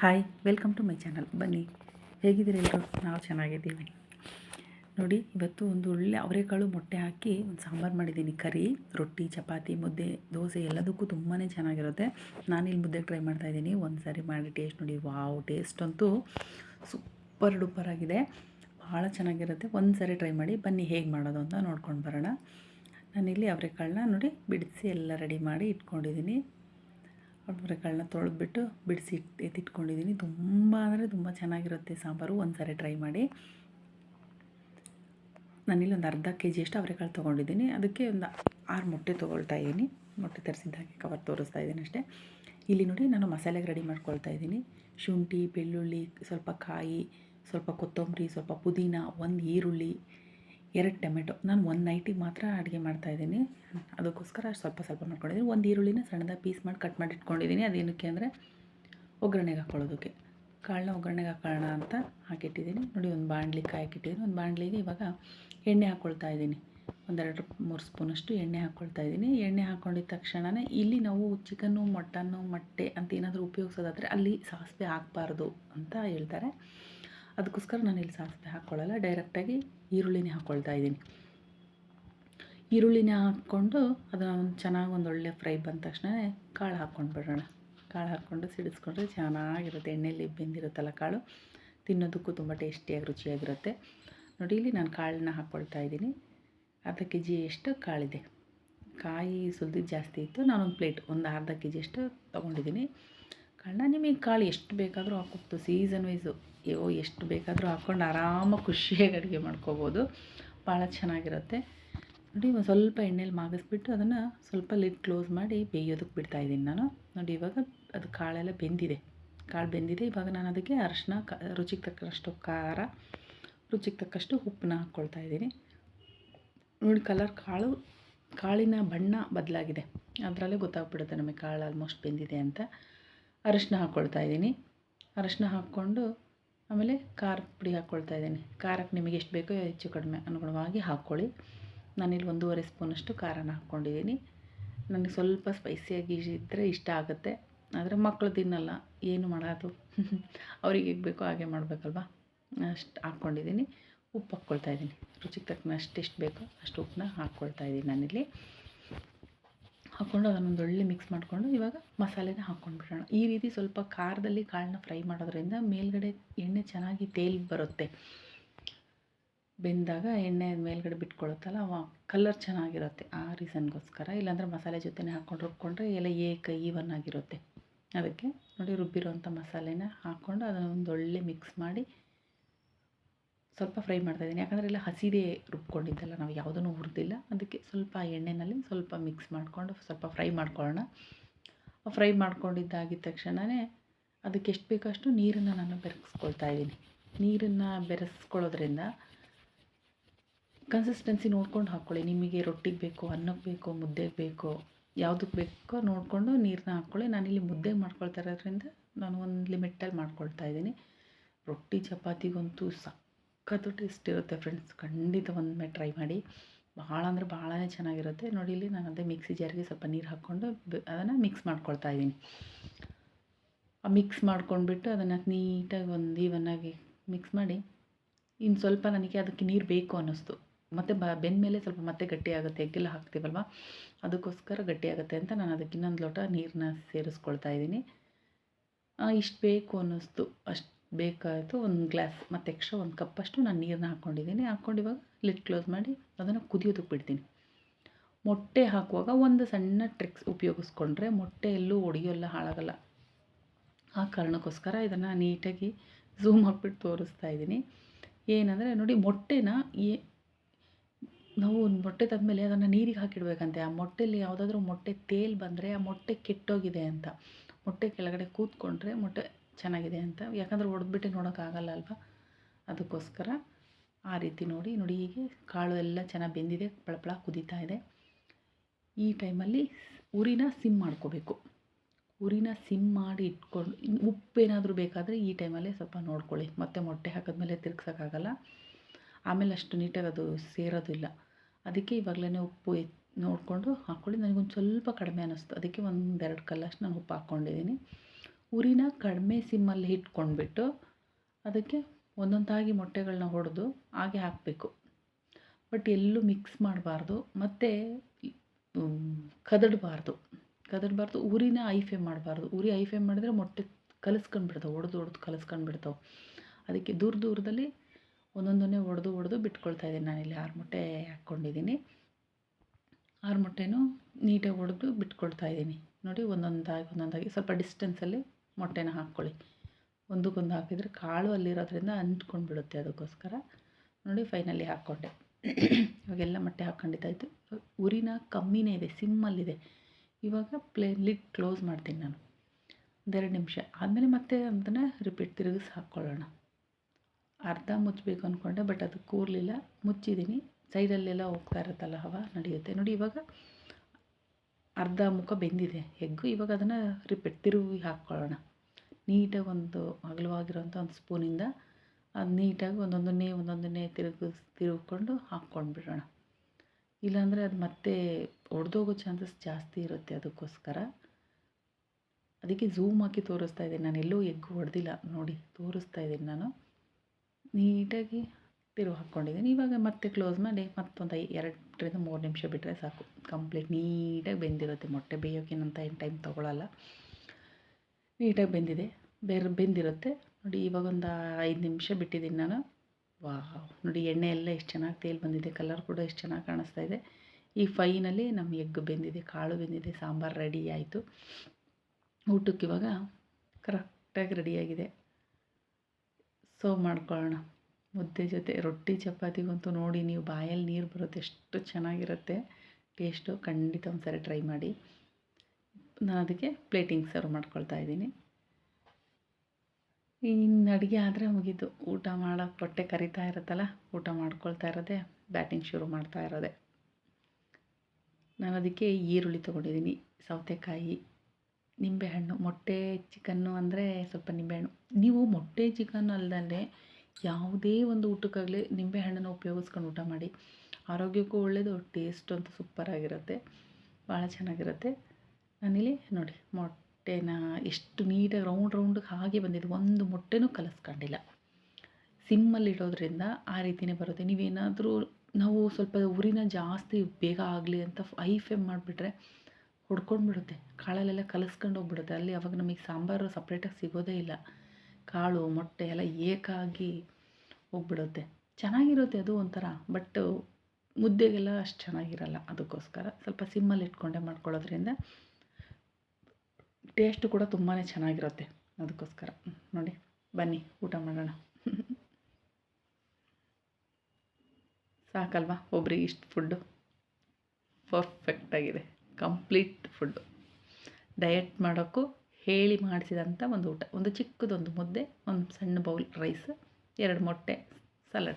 Hi, welcome to my channel. ಬನ್ನಿ. ಹೇಗಿದ್ದೀರಿ ಎಲ್ಲರೂ ನಾವು ಚೆನ್ನಾಗಿದ್ದೀವಿ. ನೋಡಿ, ಇವತ್ತು ಒಂದು ಒಳ್ಳೆ ಅವರೆಕಾಳು ಮೊಟ್ಟೆ ಹಾಕಿ ಒಂದು ಸಾಂಬಾರು ಮಾಡಿದ್ದೀನಿ. ಕರಿ, ರೊಟ್ಟಿ, ಚಪಾತಿ, ಮುದ್ದೆ, ದೋಸೆ ಎಲ್ಲದಕ್ಕೂ ತುಂಬಾ ಚೆನ್ನಾಗಿರುತ್ತೆ. ನಾನಿಲ್ಲಿ ಮುದ್ದೆ ಟ್ರೈ ಮಾಡ್ತಾ ಇದ್ದೀನಿ. ಒಂದು ಸಾರಿ ಮಾಡಿ ಟೇಸ್ಟ್ ನೋಡಿ. ವಾವ್, ಟೇಸ್ಟ್ ಅಂತೂ ಸೂಪರ್ ಡೂಪರ್ ಆಗಿದೆ. ಭಾಳ ಚೆನ್ನಾಗಿರುತ್ತೆ. ಒಂದು ಸಾರಿ ಟ್ರೈ ಮಾಡಿ. ಬನ್ನಿ, ಹೇಗೆ ಮಾಡೋದು ಅಂತ ನೋಡ್ಕೊಂಡು ಬರೋಣ. ನಾನಿಲ್ಲಿ ಅವರೆಕಾಳನ್ನ ನೋಡಿ, ಬಿಡಿಸಿ ಎಲ್ಲ ರೆಡಿ ಮಾಡಿ ಇಟ್ಕೊಂಡಿದ್ದೀನಿ. ಅವರೆಕಾಳನ್ನ ತೊಳೆದ್ಬಿಟ್ಟು ಬಿಡಿಸಿ ಎತ್ತಿಟ್ಕೊಂಡಿದ್ದೀನಿ ತುಂಬ ಅಂದರೆ ತುಂಬ ಚೆನ್ನಾಗಿರುತ್ತೆ ಸಾಂಬಾರು. ಒಂದು ಸಾರಿ ಟ್ರೈ ಮಾಡಿ. ನಾನಿಲ್ಲಿ ಒಂದು ಅರ್ಧ ಕೆ ಜಿಯಷ್ಟು ಅವರೆಕಾಳು ತೊಗೊಂಡಿದ್ದೀನಿ. ಅದಕ್ಕೆ ಒಂದು ಆರು ಮೊಟ್ಟೆ ತೊಗೊಳ್ತಾ ಇದ್ದೀನಿ. ಮೊಟ್ಟೆ ತರಿಸಿದ್ದಾಗೆ ಕವರ್ ತೋರಿಸ್ತಾ ಇದ್ದೀನಿ ಅಷ್ಟೇ. ಇಲ್ಲಿ ನೋಡಿ ನಾನು ಮಸಾಲೆಗೆ ರೆಡಿ ಮಾಡ್ಕೊಳ್ತಾ ಇದ್ದೀನಿ. ಶುಂಠಿ, ಬೆಳ್ಳುಳ್ಳಿ, ಸ್ವಲ್ಪ ಕಾಯಿ, ಸ್ವಲ್ಪ ಕೊತ್ತಂಬರಿ, ಸ್ವಲ್ಪ ಪುದೀನ, ಒಂದು ಈರುಳ್ಳಿ ಎರಡು ಟೊಮೆಟೊ. ನಾನು ಒಂದು ನೈಟಿಗೆ ಮಾತ್ರ ಅಡುಗೆ ಮಾಡ್ತಾಯಿದ್ದೀನಿ ಅದಕ್ಕೋಸ್ಕರ ಸ್ವಲ್ಪ ಸ್ವಲ್ಪ ಮಾಡ್ಕೊಂಡಿದ್ದೀನಿ. ಒಂದು ಈರುಳ್ಳಿನ ಸಣ್ಣದಾಗಿ ಪೀಸ್ ಮಾಡಿ ಕಟ್ ಮಾಡಿ ಇಟ್ಕೊಂಡಿದ್ದೀನಿ. ಅದೇನಕ್ಕೆ ಅಂದರೆ ಒಗ್ಗರಣೆಗೆ ಹಾಕ್ಕೊಳ್ಳೋದಕ್ಕೆ ಕಾಳನ್ನ ಒಗ್ಗರಣೆಗೆ ಹಾಕೋಣ ಅಂತ ಹಾಕಿಟ್ಟಿದ್ದೀನಿ. ನೋಡಿ, ಒಂದು ಬಾಣಲಿ ಕಾಯಕ್ಕಿಟ್ಟಿದ್ದೀನಿ ಒಂದು ಬಾಣಲಿಗೆ ಇವಾಗ ಎಣ್ಣೆ ಹಾಕ್ಕೊಳ್ತಾ ಇದ್ದೀನಿ. ಒಂದೆರಡು ಮೂರು ಸ್ಪೂನಷ್ಟು ಎಣ್ಣೆ ಹಾಕ್ಕೊಳ್ತಾ ಇದ್ದೀನಿ. ಎಣ್ಣೆ ಹಾಕ್ಕೊಂಡಿದ್ದ ತಕ್ಷಣವೇ ಇಲ್ಲಿ ನಾವು ಚಿಕನ್ನು ಮಟನ್ನು ಮೊಟ್ಟೆ ಅಂತ ಏನಾದರೂ ಉಪಯೋಗಿಸೋದಾದರೆ ಅಲ್ಲಿ ಸಾಸಿವೆ ಹಾಕ್ಬಾರ್ದು ಅಂತ ಹೇಳ್ತಾರೆ. ಅದಕ್ಕೋಸ್ಕರ ನಾನು ಇಲ್ಲಿ ಸಾಸಿವೆ ಹಾಕ್ಕೊಳ್ಳಲ್ಲ ಡೈರೆಕ್ಟಾಗಿ ಈರುಳ್ಳಿನೇ ಹಾಕ್ಕೊಳ್ತಾ ಇದ್ದೀನಿ. ಈರುಳ್ಳಿನೇ ಹಾಕ್ಕೊಂಡು ಅದನ್ನು ಒಂದು ಚೆನ್ನಾಗಿ ಒಳ್ಳೆ ಫ್ರೈ ಬಂದ ತಕ್ಷಣ ಕಾಳು ಹಾಕ್ಕೊಂಡು ಬಿಡೋಣ. ಕಾಳು ಹಾಕ್ಕೊಂಡು ಸಿಡಿಸ್ಕೊಂಡ್ರೆ ಚೆನ್ನಾಗಿರುತ್ತೆ ಎಣ್ಣೆಯಲ್ಲಿ ಬೆಂದಿರುತ್ತಲ್ಲ ಕಾಳು. ತಿನ್ನೋದಕ್ಕೂ ತುಂಬ ಟೇಸ್ಟಿಯಾಗಿ, ರುಚಿಯಾಗಿರುತ್ತೆ. ನೋಡಿ, ಇಲ್ಲಿ ನಾನು ಕಾಳನ್ನ ಹಾಕ್ಕೊಳ್ತಾ ಇದ್ದೀನಿ. ಅರ್ಧ ಕೆ ಜಿಯಷ್ಟು ಕಾಳಿದೆ. ಕಾಯಿ ಸುಲಿದಿದ್ದು ಜಾಸ್ತಿ ಇತ್ತು, ನಾನೊಂದು ಪ್ಲೇಟ್, ಒಂದು ಅರ್ಧ ಕೆ ಜಿಯಷ್ಟು ತೊಗೊಂಡಿದ್ದೀನಿ. ಕಾಳನ್ನ ನಿಮಗೆ ಕಾಳು ಎಷ್ಟು ಬೇಕಾದರೂ ಹಾಕ್ಕೊಬೋದು ಸೀಸನ್ ವೈಸು. ಅಯ್ಯೋ, ಎಷ್ಟು ಬೇಕಾದರೂ ಹಾಕ್ಕೊಂಡು ಆರಾಮಾಗಿ ಖುಷಿಯಾಗಿ ಅಡುಗೆ ಮಾಡ್ಕೋಬೋದು. ಭಾಳ ಚೆನ್ನಾಗಿರುತ್ತೆ. ನೋಡಿ, ಒಂದು ಸ್ವಲ್ಪ ಎಣ್ಣೆಲಿ ಮಾಗಿಸ್ಬಿಟ್ಟು ಅದನ್ನು ಸ್ವಲ್ಪ ಲಿಡ್ ಕ್ಲೋಸ್ ಮಾಡಿ ಬೇಯೋದಕ್ಕೆ ಬಿಡ್ತಾಯಿದ್ದೀನಿ ನಾನು. ನೋಡಿ, ಇವಾಗ ಅದು ಕಾಳೆಲ್ಲ ಬೆಂದಿದೆ. ಕಾಳು ಬೆಂದಿದೆ. ಇವಾಗ ನಾನು ಅದಕ್ಕೆ ಅರಶಿನ, ಕ, ರುಚಿಗೆ ತಕ್ಕಷ್ಟು ಖಾರ, ರುಚಿಗೆ ತಕ್ಕಷ್ಟು ಉಪ್ಪನ್ನ ಹಾಕ್ಕೊಳ್ತಾ ಇದ್ದೀನಿ. ನೋಡಿ ಕಲರ್ ಕಾಳು, ಕಾಳಿನ ಬಣ್ಣ ಬದಲಾಗಿದೆ. ಅದರಲ್ಲೇ ಗೊತ್ತಾಗ್ಬಿಡುತ್ತೆ ನಮಗೆ ಕಾಳು ಆಲ್ಮೋಸ್ಟ್ ಬೆಂದಿದೆ ಅಂತ. ಅರಶಿನ ಹಾಕ್ಕೊಳ್ತಾ ಇದ್ದೀನಿ. ಅರಶಿನ ಹಾಕ್ಕೊಂಡು ಆಮೇಲೆ ಖಾರ ಪುಡಿ ಹಾಕ್ಕೊಳ್ತಾ ಇದ್ದೀನಿ. ಖಾರಕ್ಕೆ ನಿಮಗೆ ಎಷ್ಟು ಬೇಕೋ ಹೆಚ್ಚು ಕಡಿಮೆ ಅನುಗುಣವಾಗಿ ಹಾಕ್ಕೊಳ್ಳಿ ನಾನಿಲ್ಲಿ ಒಂದೂವರೆ ಸ್ಪೂನಷ್ಟು ಖಾರನ ಹಾಕ್ಕೊಂಡಿದ್ದೀನಿ. ನನಗೆ ಸ್ವಲ್ಪ ಸ್ಪೈಸಿಯಾಗಿ ಇದ್ದರೆ ಇಷ್ಟ ಆಗುತ್ತೆ. ಆದರೆ ಮಕ್ಕಳು ತಿನ್ನಲ್ಲ. ಏನು ಮಾಡೋದು? ಅವ್ರಿಗೆ ಹೇಗೆ ಬೇಕೋ ಹಾಗೆ ಮಾಡಬೇಕಲ್ವಾ? ಅಷ್ಟು ಹಾಕ್ಕೊಂಡಿದ್ದೀನಿ. ಉಪ್ಪು ಹಾಕ್ಕೊಳ್ತಾ ಇದ್ದೀನಿ. ರುಚಿಗೆ ತಕ್ಕನಷ್ಟು ಎಷ್ಟು ಬೇಕೋ ಅಷ್ಟು ಉಪ್ಪನ್ನ ಹಾಕ್ಕೊಳ್ತಾ ಇದ್ದೀನಿ ನಾನಿಲ್ಲಿ. ಹಾಕ್ಕೊಂಡು ಅದನ್ನೊಂದು ಒಳ್ಳೆ ಮಿಕ್ಸ್ ಮಾಡಿಕೊಂಡು ಇವಾಗ ಮಸಾಲೆನ ಹಾಕ್ಕೊಂಡ್ಬಿಡೋಣ. ಈ ರೀತಿ ಸ್ವಲ್ಪ ಖಾರದಲ್ಲಿ ಕಾಳನ್ನ ಫ್ರೈ ಮಾಡೋದ್ರಿಂದ ಮೇಲ್ಗಡೆ ಎಣ್ಣೆ ಚೆನ್ನಾಗಿ ತೇಲ್ ಬರುತ್ತೆ. ಬೆಂದಾಗ ಎಣ್ಣೆ ಮೇಲ್ಗಡೆ ಬಿಟ್ಕೊಳ್ಳುತ್ತಲ್ಲ ಅವ ಕಲರ್ ಚೆನ್ನಾಗಿರುತ್ತೆ ಆ ರೀಸನ್ಗೋಸ್ಕರ ಇಲ್ಲಾಂದರೆ ಮಸಾಲೆ ಜೊತೆನೇ ಹಾಕ್ಕೊಂಡು ರುಬ್ಕೊಂಡ್ರೆ ಎಲ್ಲ ಏಕ ಈವನ್ ಆಗಿರುತ್ತೆ. ಅದಕ್ಕೆ ನೋಡಿ ರುಬ್ಬಿರುವಂಥ ಮಸಾಲೆನ ಹಾಕ್ಕೊಂಡು ಅದನ್ನು ಒಂದು ಒಳ್ಳೆ ಮಿಕ್ಸ್ ಮಾಡಿ ಸ್ವಲ್ಪ ಫ್ರೈ ಮಾಡ್ತಾಯಿದ್ದೀನಿ ಯಾಕಂದರೆ ಎಲ್ಲ ಹಸಿದೇ ರುಬ್ಕೊಂಡಿದ್ದಲ್ಲ, ನಾವು ಯಾವುದನ್ನು ಹುರಿದಿಲ್ಲ. ಅದಕ್ಕೆ ಸ್ವಲ್ಪ ಎಣ್ಣೆಯಲ್ಲಿ ಸ್ವಲ್ಪ ಮಿಕ್ಸ್ ಮಾಡಿಕೊಂಡು ಸ್ವಲ್ಪ ಫ್ರೈ ಮಾಡ್ಕೊಳ್ಳೋಣ. ಫ್ರೈ ಮಾಡ್ಕೊಂಡಿದ್ದಾಗಿದ್ದ ತಕ್ಷಣವೇ ಅದಕ್ಕೆ ಎಷ್ಟು ಬೇಕೋ ಅಷ್ಟು ನೀರನ್ನು ನಾನು ಬೆರೆಸ್ಕೊಳ್ತಾ ಇದ್ದೀನಿ. ನೀರನ್ನು ಬೆರೆಸ್ಕೊಳ್ಳೋದ್ರಿಂದ ಕನ್ಸಿಸ್ಟೆನ್ಸಿ ನೋಡ್ಕೊಂಡು ಹಾಕ್ಕೊಳ್ಳಿ ನಿಮಗೆ ರೊಟ್ಟಿಗೆ ಬೇಕು, ಅನ್ನಕ್ಕೆ ಬೇಕೋ, ಮುದ್ದೆಗೆ ಬೇಕೋ ಯಾವುದಕ್ಕೆ ಬೇಕೋ ನೋಡಿಕೊಂಡು ನೀರನ್ನ ಹಾಕ್ಕೊಳ್ಳಿ ನಾನಿಲ್ಲಿ ಮುದ್ದೆಗೆ ಮಾಡ್ಕೊಳ್ತಾ ಇರೋದ್ರಿಂದ ನಾನು ಒಂದು ಲಿಮಿಟಲ್ಲಿ ಮಾಡ್ಕೊಳ್ತಾ ಇದ್ದೀನಿ. ರೊಟ್ಟಿ, ಚಪಾತಿಗಂತೂ ಸಖತ್ತು ಟೇಸ್ಟ್ ಇರುತ್ತೆ ಫ್ರೆಂಡ್ಸ್ ಖಂಡಿತ ಒಮ್ಮೆ ಟ್ರೈ ಮಾಡಿ. ಭಾಳ ಅಂದರೆ ಭಾಳನೇ ಚೆನ್ನಾಗಿರುತ್ತೆ. ನೋಡಿ ಇಲ್ಲಿ ನಾನು ಅದೇ ಮಿಕ್ಸಿ ಜಾರಿಗೆ ಸ್ವಲ್ಪ ನೀರು ಹಾಕ್ಕೊಂಡು ಅದನ್ನು ಮಿಕ್ಸ್ ಮಾಡ್ಕೊಳ್ತಾ ಇದ್ದೀನಿ. ಮಿಕ್ಸ್ ಮಾಡ್ಕೊಂಡ್ಬಿಟ್ಟು ಅದನ್ನು ನೀಟಾಗಿ ಒಂದು ಈವನ್ನಾಗಿ ಮಿಕ್ಸ್ ಮಾಡಿ ಇನ್ನು ಸ್ವಲ್ಪ ನನಗೆ ಅದಕ್ಕೆ ನೀರು ಬೇಕು ಅನ್ನಿಸ್ತು. ಮತ್ತು ಬ ಬೆಂದಮೇಲೆ ಸ್ವಲ್ಪ ಮತ್ತೆ ಗಟ್ಟಿಯಾಗುತ್ತೆ ಎಗ್ಗೆಲ್ಲ ಹಾಕ್ತೀವಲ್ವ? ಅದಕ್ಕೋಸ್ಕರ ಗಟ್ಟಿಯಾಗುತ್ತೆ ಅಂತ ನಾನು ಅದಕ್ಕೆ ಇನ್ನೊಂದು ಲೋಟ ನೀರನ್ನ ಸೇರಿಸ್ಕೊಳ್ತಾ ಇದ್ದೀನಿ. ಇಷ್ಟು ಬೇಕು ಅನ್ನಿಸ್ತು. ಅಷ್ಟು ಬೇಕಾಯಿತು, ಒಂದು ಗ್ಲಾಸ್, ಮತ್ತು ಎಕ್ಸ್ಟ್ರಾ ಒಂದು ಕಪ್ಪಷ್ಟು ನಾನು ನೀರನ್ನ ಹಾಕ್ಕೊಂಡಿದ್ದೀನಿ. ಹಾಕ್ಕೊಂಡು ಇವಾಗ ಲಿಡ್ ಕ್ಲೋಸ್ ಮಾಡಿ ಅದನ್ನು ಕುದಿಯೋದಕ್ಕೆ ಬಿಡ್ತೀನಿ. ಮೊಟ್ಟೆ ಹಾಕುವಾಗ ಒಂದು ಸಣ್ಣ ಟ್ರಿಕ್ಸ್ ಉಪಯೋಗಿಸ್ಕೊಂಡ್ರೆ ಮೊಟ್ಟೆ ಎಲ್ಲೂ ಒಡೆಯೋಲ್ಲ ಹಾಳಾಗಲ್ಲ. ಆ ಕಾರಣಕ್ಕೋಸ್ಕರ ಇದನ್ನು ನೀಟಾಗಿ ಝೂಮ್ ಹಾಕ್ಬಿಟ್ಟು ತೋರಿಸ್ತಾ ಇದ್ದೀನಿ. ಏನಂದರೆ ನೋಡಿ, ಮೊಟ್ಟೆನ ಏ ನಾವು ಒಂದು ಮೊಟ್ಟೆ ತಂದಮೇಲೆ ಅದನ್ನು ನೀರಿಗೆ ಹಾಕಿಡ್ಬೇಕಂತೆ. ಆ ಮೊಟ್ಟೆಯಲ್ಲಿ ಯಾವುದಾದ್ರೂ ಮೊಟ್ಟೆ ತೇಲ್ ಬಂದರೆ ಆ ಮೊಟ್ಟೆ ಕೆಟ್ಟೋಗಿದೆ ಅಂತ. ಮೊಟ್ಟೆ ಕೆಳಗಡೆ ಕೂತ್ಕೊಂಡ್ರೆ ಮೊಟ್ಟೆ ಚೆನ್ನಾಗಿದೆ ಅಂತ. ಯಾಕಂದರೆ ಒಡೆದ್ಬಿಟ್ಟು ನೋಡೋಕ್ಕಾಗಲ್ಲ ಅಲ್ವಾ? ಅದಕ್ಕೋಸ್ಕರ ಆ ರೀತಿ ನೋಡಿ ನೋಡಿ ಹೀಗೆ ಕಾಳು ಎಲ್ಲ ಚೆನ್ನಾಗಿ ಬೆಂದಿದೆ, ಪಳಪಳ ಕುದೀತಾ ಇದೆ. ಈ ಟೈಮಲ್ಲಿ ಉರಿನ ಸಿಮ್ ಮಾಡ್ಕೋಬೇಕು. ಉರಿನ ಸಿಮ್ ಮಾಡಿ ಇಟ್ಕೊಂಡು, ಉಪ್ಪೇನಾದರೂ ಬೇಕಾದರೆ ಈ ಟೈಮಲ್ಲೇ ಸ್ವಲ್ಪ ನೋಡ್ಕೊಳ್ಳಿ. ಮತ್ತೆ ಮೊಟ್ಟೆ ಹಾಕಿದ್ಮೇಲೆ ತಿರ್ಗ್ಸೋಕ್ಕಾಗಲ್ಲ. ಆಮೇಲೆ ಅಷ್ಟು ನೀಟಾಗಿ ಅದು ಸೇರೋದಿಲ್ಲ ಅದಕ್ಕೆ ಇವಾಗಲೇ ಉಪ್ಪು ನೋಡಿಕೊಂಡು ಹಾಕ್ಕೊಳ್ಳಿ. ನನಗೊಂದು ಸ್ವಲ್ಪ ಕಡಿಮೆ ಅನ್ನಿಸ್ತು ಅದಕ್ಕೆ ಒಂದೆರಡು ಕಲ್ಲಷ್ಟು ನಾನು ಉಪ್ಪು ಹಾಕ್ಕೊಂಡಿದ್ದೀನಿ. ಉರಿನ ಕಡಿಮೆ ಸಿಮ್ಮಲ್ಲಿ ಇಟ್ಕೊಂಡ್ಬಿಟ್ಟು ಅದಕ್ಕೆ ಒಂದೊಂದಾಗಿ ಮೊಟ್ಟೆಗಳನ್ನ ಹೊಡೆದು ಹಾಗೆ ಹಾಕಬೇಕು. ಬಟ್ ಎಲ್ಲೂ ಮಿಕ್ಸ್ ಮಾಡಬಾರ್ದು. ಮತ್ತು ಕದಡಬಾರ್ದು. ಕದಡಬಾರ್ದು. ಉರಿನ ಐಫೆ ಮಾಡಬಾರ್ದು. ಉರಿ ಐಫೆ ಮಾಡಿದ್ರೆ ಮೊಟ್ಟೆ ಕಲಿಸ್ಕೊಂಡ್ಬಿಡ್ತಾವೆ. ಒಡೆದು ಒಡೆದು ಕಲಿಸ್ಕೊಂಡ್ಬಿಡ್ತಾವೆ. ಅದಕ್ಕೆ ದೂರ ದೂರದಲ್ಲಿ ಒಂದೊಂದನ್ನೇ ಒಡೆದು ಹೊಡೆದು ಬಿಟ್ಕೊಳ್ತಾ ಇದ್ದೀನಿ ನಾನಿಲ್ಲಿ. ಆರು ಮೊಟ್ಟೆ ಹಾಕ್ಕೊಂಡಿದ್ದೀನಿ. ಆರು ಮೊಟ್ಟೆನೂ ನೀಟಾಗಿ ಒಡೆದು ಬಿಟ್ಕೊಳ್ತಾ ಇದ್ದೀನಿ. ನೋಡಿ ಒಂದೊಂದಾಗಿ ಒಂದೊಂದಾಗಿ ಸ್ವಲ್ಪ ಡಿಸ್ಟೆನ್ಸಲ್ಲಿ ಮೊಟ್ಟೆನ ಹಾಕ್ಕೊಳ್ಳಿ. ಒಂದಕ್ಕೊಂದು ಹಾಕಿದರೆ ಕಾಳು ಅಲ್ಲಿರೋದ್ರಿಂದ ಅಂಟ್ಕೊಂಡು ಬಿಡುತ್ತೆ ಅದಕ್ಕೋಸ್ಕರ. ನೋಡಿ ಫೈನಲಿ ಹಾಕ್ಕೊಂಡೆ. ಇವಾಗೆಲ್ಲ ಮೊಟ್ಟೆ ಹಾಕ್ಕೊಂಡಿದ್ದಾಯಿತು ಉರಿನ ಕಮ್ಮಿನೇ ಇದೆ, ಸಿಮ್ಮಲ್ಲಿದೆ. ಇವಾಗ ಪ್ಲೇನ್ ಲಿಡ್ ಕ್ಲೋಸ್ ಮಾಡ್ತೀನಿ ನಾನು. ಒಂದೆರಡು ನಿಮಿಷ. ಆದಮೇಲೆ ಮತ್ತೆ ಅದನ್ನು ರಿಪೀಟ್ ತಿರುಗಿಸಿ ಹಾಕ್ಕೊಳ್ಳೋಣ. ಅರ್ಧ ಮುಚ್ಚಬೇಕು ಅಂದ್ಕೊಂಡೆ ಬಟ್ ಅದು ಕೂರಲಿಲ್ಲ. ಮುಚ್ಚಿದ್ದೀನಿ. ಸೈಡಲ್ಲೆಲ್ಲ ಹೋಗ್ತಾ ಇರುತ್ತಲ್ಲ ಹವಾ, ನಡೆಯುತ್ತೆ. ನೋಡಿ ಇವಾಗ ಅರ್ಧ ಮುಖ ಬೆಂದಿದೆ. ಹೆಗ್ಗು ಇವಾಗ ಅದನ್ನು ರಿಪೀಟ್ ತಿರುಗಿ ಹಾಕ್ಕೊಳ್ಳೋಣ. ನೀಟಾಗಿ ಒಂದು ಅಗಲವಾಗಿರೋಂಥ ಒಂದು ಸ್ಪೂನಿಂದ ಅದು ನೀಟಾಗಿ ಒಂದೊಂದನ್ನೇ ಒಂದೊಂದನ್ನೇ ತಿರುಗಿಸ್ ತಿರುಗಿಕೊಂಡು ಹಾಕ್ಕೊಂಡು ಬಿಡೋಣ. ಇಲ್ಲಾಂದರೆ ಅದು ಮತ್ತೆ ಒಡೆದೋಗೋ ಚಾನ್ಸಸ್ ಜಾಸ್ತಿ ಇರುತ್ತೆ ಅದಕ್ಕೋಸ್ಕರ. ಅದಕ್ಕೆ ಝೂಮ್ ಹಾಕಿ ತೋರಿಸ್ತಾ ಇದ್ದೀನಿ. ನಾನು ಎಲ್ಲೂ ಎಗ್ ಹೊಡೆದಿಲ್ಲ ನೋಡಿ, ತೋರಿಸ್ತಾ ಇದ್ದೀನಿ ನಾನು. ನೀಟಾಗಿ ತಿರುವು ಹಾಕ್ಕೊಂಡಿದ್ದೀನಿ. ಇವಾಗ ಮತ್ತೆ ಕ್ಲೋಸ್ ಮಾಡಿ ಮತ್ತೊಂದು ಐ, ಎರಡರಿಂದ ಮೂರು ನಿಮಿಷ ಬಿಟ್ಟರೆ ಸಾಕು. ಕಂಪ್ಲೀಟ್ ನೀಟಾಗಿ ಬೆಂದಿರುತ್ತೆ ಮೊಟ್ಟೆ. ಬೇಯೋಕ್ಕೇನಂತ ಏನು ಟೈಮ್ ತೊಗೊಳಲ್ಲ. ನೀಟಾಗಿ ಬೆಂದಿದೆ. ಬೇರೆ ಬೆಂದಿರುತ್ತೆ. ನೋಡಿ, ಇವಾಗ ಒಂದು ಐದು ನಿಮಿಷ ಬಿಟ್ಟಿದ್ದೀನಿ ನಾನು. ವಾ ನೋಡಿ ಎಣ್ಣೆ ಎಲ್ಲ ಎಷ್ಟು ಚೆನ್ನಾಗಿ ತೇಲ್ ಬಂದಿದೆ. ಕಲರ್ ಕೂಡ ಎಷ್ಟು ಚೆನ್ನಾಗಿ ಕಾಣಿಸ್ತಾ ಇದೆ. ಈ ಫೈನಲ್ಲಿ ನಮ್ಮ ಎಗ್ ಬೆಂದಿದೆ, ಕಾಳು ಬೆಂದಿದೆ, ಸಾಂಬಾರು ರೆಡಿ ಆಯಿತು. ಊಟಕ್ಕೆ ಇವಾಗ ಕರೆಕ್ಟಾಗಿ ರೆಡಿಯಾಗಿದೆ. ಸೋ ಮಾಡ್ಕೊಳ್ಳೋಣ. ಮುದ್ದೆ ಜೊತೆ, ರೊಟ್ಟಿ, ಚಪಾತಿಗಂತೂ ನೋಡಿ, ನೀವು ಬಾಯಲ್ಲಿ ನೀರು ಬರುತ್ತೆ. ಎಷ್ಟು ಚೆನ್ನಾಗಿರುತ್ತೆ. ಟೇಸ್ಟು ಖಂಡಿತ ಒಂದು ಸಾರಿ ಟ್ರೈ ಮಾಡಿ. ನಾನು ಅದಕ್ಕೆ ಪ್ಲೇಟಿಂಗ್ ಸರ್ವ್ ಮಾಡ್ಕೊಳ್ತಾ ಇದ್ದೀನಿ. ಇನ್ನು ಅಡುಗೆ ಆದರೆ ಮುಗೀತು. ಊಟ ಮಾಡೋಕ್ಕೆ ಹೊಟ್ಟೆ ಕರಿತಾ ಇರುತ್ತಲ್ಲ, ಊಟ ಮಾಡ್ಕೊಳ್ತಾ ಇರೋದೆ ಬ್ಯಾಟಿಂಗ್ ಶುರು ಮಾಡ್ತಾ ಇರೋದೆ. ನಾನು ಅದಕ್ಕೆ ಈರುಳ್ಳಿ ತೊಗೊಂಡಿದ್ದೀನಿ, ಸೌತೆಕಾಯಿ, ನಿಂಬೆಹಣ್ಣು, ಮೊಟ್ಟೆ ಚಿಕನ್ನು ಅಂದರೆ ಸ್ವಲ್ಪ ನಿಂಬೆಹಣ್ಣು. ನೀವು ಮೊಟ್ಟೆ ಚಿಕನ್ ಅಲ್ಲದಲ್ಲೇ ಯಾವುದೇ ಒಂದು ಊಟಕ್ಕಾಗಲಿ ನಿಂಬೆಹಣ್ಣನ್ನು ಉಪಯೋಗಿಸ್ಕೊಂಡು ಊಟ ಮಾಡಿ. ಆರೋಗ್ಯಕ್ಕೂ ಒಳ್ಳೆಯದು ಟೇಸ್ಟ್ ಅಂತೂ ಸೂಪರಾಗಿರುತ್ತೆ ಭಾಳ ಚೆನ್ನಾಗಿರುತ್ತೆ. ನಾನಿಲ್ಲಿ ನೋಡಿ ಮೊಟ್ಟೆನ ಎಷ್ಟು ನೀಟಾಗಿ ರೌಂಡ್ ರೌಂಡಿಗೆ ಹಾಗೆ ಬಂದಿದೆ ಒಂದು ಮೊಟ್ಟೆನೂ ಕಲಿಸ್ಕೊಂಡಿಲ್ಲ. ಸಿಮ್ಮಲ್ಲಿಡೋದ್ರಿಂದ ಆ ರೀತಿಯೇ ಬರುತ್ತೆ. ನೀವೇನಾದರೂ ನಾವು ಸ್ವಲ್ಪ ಉರಿನ ಜಾಸ್ತಿ ಬೇಗ ಆಗಲಿ ಅಂತ ಐ ಫ್ಲೇಮ್ ಮಾಡಿಬಿಟ್ರೆ ಹೊಡ್ಕೊಂಡ್ಬಿಡುತ್ತೆ. ಕಾಳಲ್ಲೆಲ್ಲ ಕಲಸ್ಕೊಂಡು ಹೋಗ್ಬಿಡುತ್ತೆ. ಅಲ್ಲಿ ಅವಾಗ ನಮಗೆ ಸಾಂಬಾರು ಸಪ್ರೇಟಾಗಿ ಸಿಗೋದೇ ಇಲ್ಲ. ಕಾಳು, ಮೊಟ್ಟೆ ಎಲ್ಲ ಏಕಾಗಿ ಹೋಗ್ಬಿಡುತ್ತೆ. ಚೆನ್ನಾಗಿರುತ್ತೆ ಅದು ಒಂಥರ, ಬಟ್ ಮುದ್ದೆಗೆಲ್ಲ ಅಷ್ಟು ಚೆನ್ನಾಗಿರಲ್ಲ. ಅದಕ್ಕೋಸ್ಕರ ಸ್ವಲ್ಪ ಸಿಮ್ಮಲ್ಲಿ ಇಟ್ಕೊಂಡೆ ಮಾಡ್ಕೊಳ್ಳೋದ್ರಿಂದ ಟೇಸ್ಟು ಕೂಡ ತುಂಬಾ ಚೆನ್ನಾಗಿರುತ್ತೆ. ಅದಕ್ಕೋಸ್ಕರ. ನೋಡಿ, ಬನ್ನಿ, ಊಟ ಮಾಡೋಣ. ಸಾಕಲ್ವಾ? ಒಬ್ರಿಗೆ ಇಷ್ಟು ಫುಡ್ಡು ಪರ್ಫೆಕ್ಟಾಗಿದೆ. ಕಂಪ್ಲೀಟ್ ಫುಡ್ಡು ಡಯಟ್ ಮಾಡೋಕ್ಕೂ ಹೇಳಿ ಮಾಡಿಸಿದಂಥ ಒಂದು ಊಟ. ಒಂದು ಚಿಕ್ಕದೊಂದು ಮುದ್ದೆ, ಒಂದು ಸಣ್ಣ ಬೌಲ್ ರೈಸ್ ಎರಡು ಮೊಟ್ಟೆ ಸಲಾಡ್ಸ್